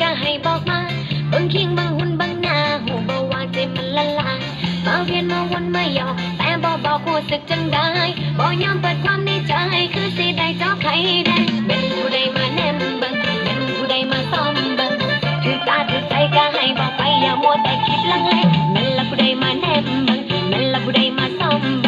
ก็ให้บอกมาบิ่งคิงบิ่งหุ่นบิ่งหน้าหูบ่ว่าใจมันละลายมาเวียนมาวนมาหยอกแต่บ่บอกรู้สึกจังได้บ่ยอมเปิดความในใจคือสิได้เจอบใครได้เป็นผู้ใดมาแนมเบิ่งเป็นผู้ใดมาซ้อมเบิ่งถือตาถือใจก็ให้บอกไปอย่ามัวแต่คิดลังเลแม่นละผู้ใดมาแนมเบิ่งแม่นละผู้ใดมาซ้อม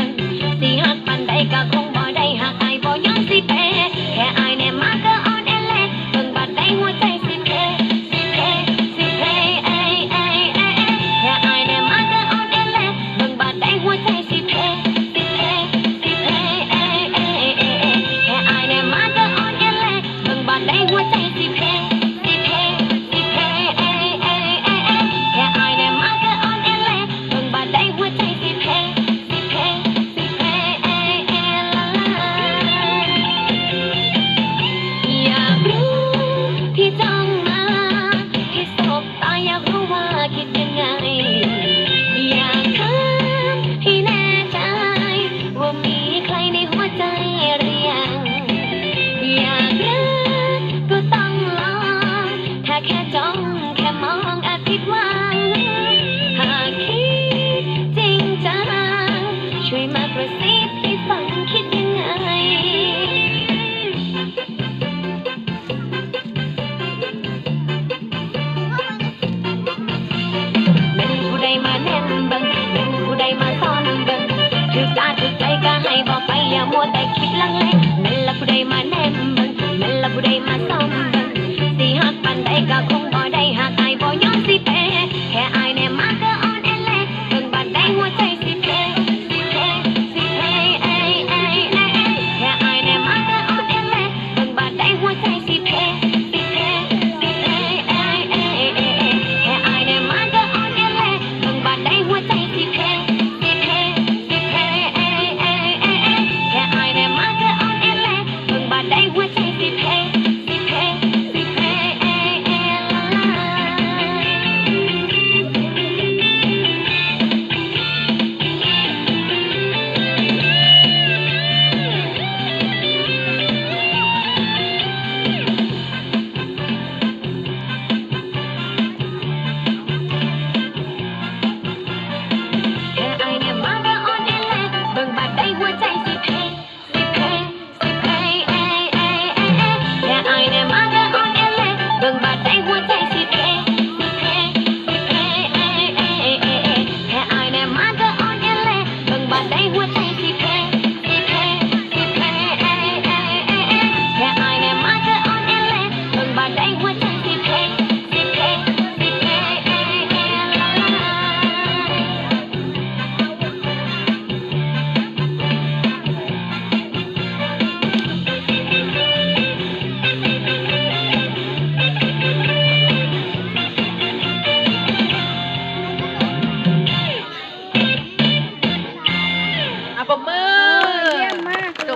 ม่นผู้ใดมาซ่อนเบิ่งถือกาถือใจก็ให้บอกไปอย่ามัวแต่คิดลังเลแม่นละผู้ใดมาแนมเบิ่งแม่นละผู้ใดมาซ่อนเบิ่งสิหักปานใดก็คง